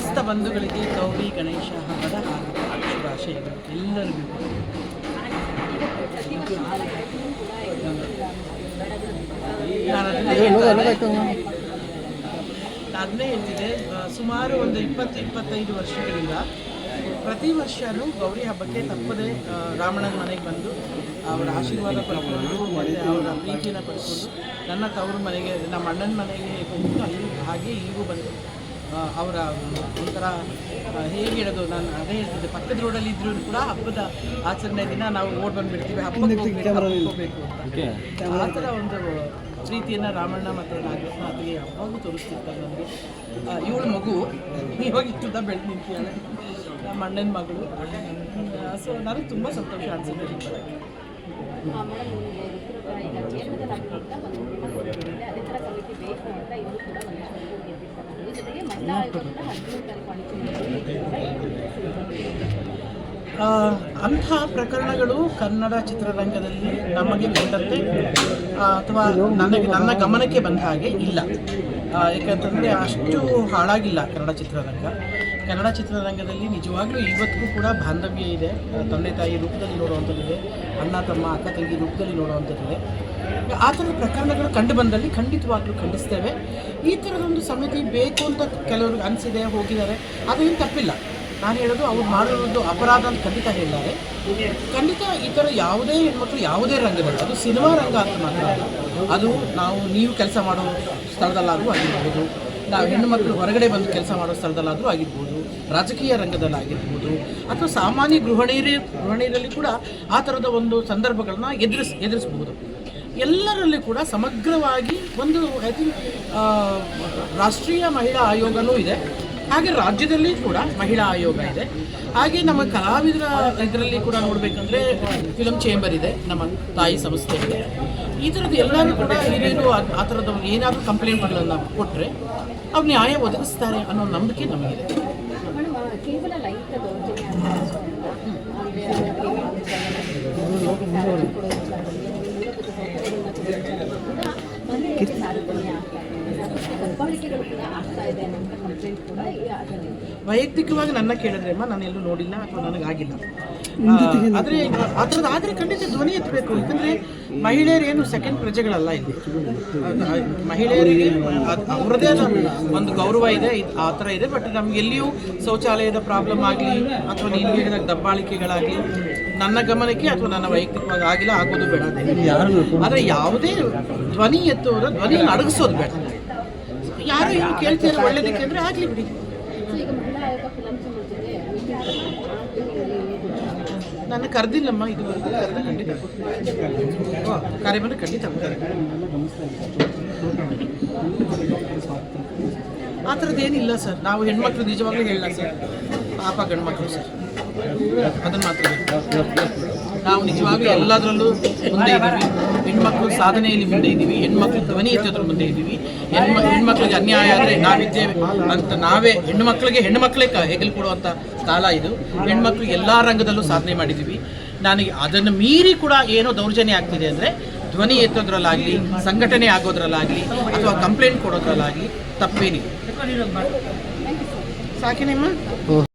ಸಮಸ್ತ ಬಂಧುಗಳಿಗೆ ಗೌರಿ ಗಣೇಶ ಹಬ್ಬದ ಆಶಯ ಶುಭಾಶಯಗಳು. ಎಲ್ಲರಿಗೂ. ನಾನು ಅದನ್ನೇ ಹೇಳ್ತಿದೆ ಸುಮಾರು ಒಂದು ಇಪ್ಪತ್ತು ಇಪ್ಪತ್ತೈದು ವರ್ಷಗಳಿಂದ ಪ್ರತಿ ವರ್ಷವೂ ಗೌರಿ ಹಬ್ಬಕ್ಕೆ ತಪ್ಪದೇ ರಾಮಣ್ಣನ ಮನೆಗೆ ಬಂದು ಅವರ ಆಶೀರ್ವಾದ ಪಡ್ಕೊಂಡು ಮತ್ತು ಅವರ ಪ್ರೀತಿಯನ್ನು ಪಡ್ಕೊಂಡು ನನ್ನ ತವರು ಮನೆಗೆ ನಮ್ಮ ಅಣ್ಣನ ಮನೆಗೆ ಬಂದು ಅಲ್ಲಿ ಹಾಗೆ ಇಲ್ಲಿಗೂ ಬಂದು ಅವರ ಒಂಥರ ಹೇಗೆ ಹೇಳೋದು ನಾನು ಅದೇ ಹೇಳ್ತಿದ್ದೆ. ಪಕ್ಕದ ರೋಡಲ್ಲಿ ಇದ್ರೂ ಕೂಡ ಹಬ್ಬದ ಆಚರಣೆ ದಿನ ನಾವು ಓಡ್ ಬಂದ್ಬಿಡ್ತೀವಿ. ಹಬ್ಬಕ್ಕೆ ಹೋಗ್ಬೇಕು, ಅಂತ. ಆ ಥರ ಒಂದು ಪ್ರೀತಿಯನ್ನು ರಾಮಣ್ಣ ಮತ್ತು ನಾಗರತ್ನಾಥಿಗೆ ಯಾವಾಗೂ ತೋರಿಸ್ತಿರ್ತಾರೆ ನನಗೆ ಇವಳು ಮಗು ಇವಾಗ ಇಷ್ಟುದ ಬೆಳೆದು ನಿಂತಿದ್ದಾಳೆ ನಮ್ಮ ಅಣ್ಣನ ಮಗಳು ಸೊ ನನಗೆ ತುಂಬ ಸಂತೋಷ ಅನಿಸುತ್ತೆ ಅದೇ ಥರ ಕಮಿಟಿ ಬೇಕು ಅಂತ ಇದು ಕೂಡ ಒಂದಿಷ್ಟು ಗೆದ್ದಿರ್ತಾರೆ ಅಂಥ ಪ್ರಕರಣಗಳು ಕನ್ನಡ ಚಿತ್ರರಂಗದಲ್ಲಿ ನಮಗೆ ಬಂದಂತೆ ಅಥವಾ ನನಗೆ ನನ್ನ ಗಮನಕ್ಕೆ ಬಂದ ಹಾಗೆ ಇಲ್ಲ. ಏಕೆಂತಂದರೆ ಅಷ್ಟು ಹಾಳಾಗಿಲ್ಲ ಕನ್ನಡ ಚಿತ್ರರಂಗ. ಕನ್ನಡ ಚಿತ್ರರಂಗದಲ್ಲಿ ನಿಜವಾಗ್ಲೂ ಇವತ್ತಿಗೂ ಕೂಡ ಬಾಂಧವ್ಯ ಇದೆ. ತಂದೆ ತಾಯಿ ರೂಪದಲ್ಲಿ ನೋಡುವಂಥದ್ದಿದೆ ಅಣ್ಣ, ತಮ್ಮ, ಅಕ್ಕ, ತಂಗಿ ರೂಪದಲ್ಲಿ ನೋಡುವಂಥದ್ದಿದೆ ಆ ಥರದ ಪ್ರಕರಣಗಳು ಕಂಡು ಬಂದಲ್ಲಿ ಖಂಡಿತವಾಗ್ಲೂ ಖಂಡಿಸ್ತೇವೆ. ಈ ಥರದೊಂದು ಸಮಿತಿ ಬೇಕು ಅಂತ ಕೆಲವ್ರಿಗೆ ಅನಿಸಿದೆ, ಹೋಗಿದ್ದಾರೆ. ಅದೇನು ತಪ್ಪಿಲ್ಲ. ನಾನು ಹೇಳೋದು ಅವ್ರು ಮಾಡಿರೋದು ಅಪರಾಧ ಅಂತ ಖಂಡಿತ ಹೇಳಿದ್ದಾರೆ ಖಂಡಿತ ಈ ಥರ ಯಾವುದೇ ಹೆಣ್ಮಕ್ಳು ಯಾವುದೇ ರಂಗದಲ್ಲಿ, ಅದು ಸಿನಿಮಾ ರಂಗ ಅಂತ ಮಾತ್ರ ಅದು ನಾವು, ನೀವು ಕೆಲಸ ಮಾಡೋ ಸ್ಥಳದಲ್ಲಾದರೂ ಆಗಿರ್ಬೋದು. ನಾವು ಹೆಣ್ಣುಮಕ್ಕಳು ಹೊರಗಡೆ ಬಂದು ಕೆಲಸ ಮಾಡೋ ಸ್ಥಳದಲ್ಲಾದರೂ ಆಗಿರ್ಬೋದು, ರಾಜಕೀಯ ರಂಗದಲ್ಲಾಗಿರ್ಬೋದು, ಅಥವಾ ಸಾಮಾನ್ಯ ಗೃಹಿಣಿಯರೇ ಗೃಹಿಣಿಯರಲ್ಲಿ ಕೂಡ ಆ ಥರದ ಒಂದು ಸಂದರ್ಭಗಳನ್ನ ಎದುರಿಸ್ ಎದುರಿಸಬಹುದು ಎಲ್ಲರಲ್ಲಿ ಕೂಡ ಸಮಗ್ರವಾಗಿ ಒಂದು ಐ ಥಿಂಕ್ ರಾಷ್ಟ್ರೀಯ ಮಹಿಳಾ ಆಯೋಗನೂ ಇದೆ. ಹಾಗೆ ರಾಜ್ಯದಲ್ಲಿ ಕೂಡ ಮಹಿಳಾ ಆಯೋಗ ಇದೆ. ಹಾಗೆ ನಮ್ಮ ಕಲಾವಿದರ ಇದರಲ್ಲಿ ಕೂಡ ನೋಡಬೇಕಂದ್ರೆ ಫಿಲಮ್ ಚೇಂಬರ್ ಇದೆ, ನಮ್ಮ ತಾಯಿ ಸಂಸ್ಥೆ ಇದೆ ಈ ಥರದ್ದು ಎಲ್ಲರೂ ಕೂಡ ಹಿರಿಯರು ಆ ಥರದ ಏನಾದರೂ ಕಂಪ್ಲೇಂಟ್ಗಳನ್ನು ಕೊಟ್ಟರೆ ಅವ್ರು ನ್ಯಾಯ ಒದಗಿಸ್ತಾರೆ ಅನ್ನೋ ನಂಬಿಕೆ ನಮಗಿದೆ. ವೈಯಕ್ತಿಕವಾಗಿ ನನ್ನ ಕೇಳಿದ್ರೆ ಅಮ್ಮ ನಾನು ಎಲ್ಲೂ ನೋಡಿಲ್ಲ ಅಥವಾ ನನಗಾಗಿಲ್ಲ. ಆದರೆ ಆ ಥರದ್ದು ಆದರೆ ಖಂಡಿತ ಧ್ವನಿ ಎತ್ತಬೇಕು. ಯಾಕಂದರೆ ಮಹಿಳೆಯರು ಏನು ಸೆಕೆಂಡ್ ಪ್ರಜೆಗಳಲ್ಲ ಇಲ್ಲಿ. ಮಹಿಳೆಯರಿಗೆ ಅವರದೇ ಅವ್ರದ್ದೇ ಒಂದು ಗೌರವ ಇದೆ ಆ ಥರ ಇದೆ. ಬಟ್ ನಮ್ಗೆ ಎಲ್ಲಿಯೂ ಶೌಚಾಲಯದ ಪ್ರಾಬ್ಲಮ್ ಆಗಲಿ ಅಥವಾ ನೀನು ಹೇಳಿದ ದಬ್ಬಾಳಿಕೆಗಳಾಗಲಿ ನನ್ನ ಗಮನಕ್ಕೆ ಅಥವಾ ನನ್ನ ವೈಯಕ್ತಿಕವಾಗಿ ಆಗಿಲ್ಲ ಆಗೋದು ಬೇಡ. ಆದರೆ ಯಾವುದೇ ಧ್ವನಿ ಎತ್ತುವುದು ಧ್ವನಿ ಅಡಗಿಸೋದು ಬೇಡ. ಯಾರು ಇವ್ರು ಕೇಳ್ತಾರೆ ಒಳ್ಳೇದಕ್ಕೆ ಅಂದರೆ ಆಗಲಿ ಬಿಡಿ. ನನ್ನ ಕರೆದಿಲ್ಲಮ್ಮ ಇದುವರೆಗೂ ಕರೆದ ಖಂಡಿತ ಕಾರ್ಯಕ್ರಮ ಖಂಡಿತ. ಆ ಥರದ್ದು ಏನಿಲ್ಲ ಸರ್ ನಾವು ಹೆಣ್ಮಕ್ಳು ನಿಜವಾಗ್ಲೂ ಹೇಳಲ್ಲ ಸರ್ ಪಾಪ ಗಂಡು ಮಕ್ಕಳು ಸರ್ ಅದನ್ನು ಮಾತ್ರ. ನಾವು ನಿಜವಾಗ್ಲೂ ಎಲ್ಲದರಲ್ಲೂ ಮುಂದೆ ಇದ್ದೀವಿ. ಹೆಣ್ಮಕ್ಳು ಸಾಧನೆಯಲ್ಲಿ ಮುಂದೆ ಇದ್ದೀವಿ. ಹೆಣ್ಮಕ್ಳು ಧ್ವನಿ ಎತ್ತೋದ್ರ ಮುಂದೆ ಇದ್ದೀವಿ. ಹೆಣ್ಮ ಹೆಣ್ಮಕ್ಳಿಗೆ ಅನ್ಯಾಯ ಆದರೆ ನಾವಿದ್ದೇವೆ ಅಂತ ನಾವೇ ಹೆಣ್ಮಕ್ಳಿಗೆ ಹೆಣ್ಮಕ್ಳೇ ಕ ಹೆಗಲು ಕೊಡುವಂಥ ಕಾಲ ಇದು. ಹೆಣ್ಮಕ್ಳು ಎಲ್ಲ ರಂಗದಲ್ಲೂ ಸಾಧನೆ ಮಾಡಿದ್ದೀವಿ. ನನಗೆ ಅದನ್ನು ಮೀರಿ ಕೂಡ ಏನೋ ದೌರ್ಜನ್ಯ ಆಗ್ತಿದೆ ಅಂದರೆ ಧ್ವನಿ ಎತ್ತೋದ್ರಲ್ಲಾಗಲಿ ಸಂಘಟನೆ ಆಗೋದ್ರಲ್ಲಾಗಲಿ ಅಥವಾ ಕಂಪ್ಲೇಂಟ್ ಕೊಡೋದ್ರಲ್ಲಾಗಲಿ ತಪ್ಪೇನಿದೆ. ಸಾಕಿನೇಮ್ಮ?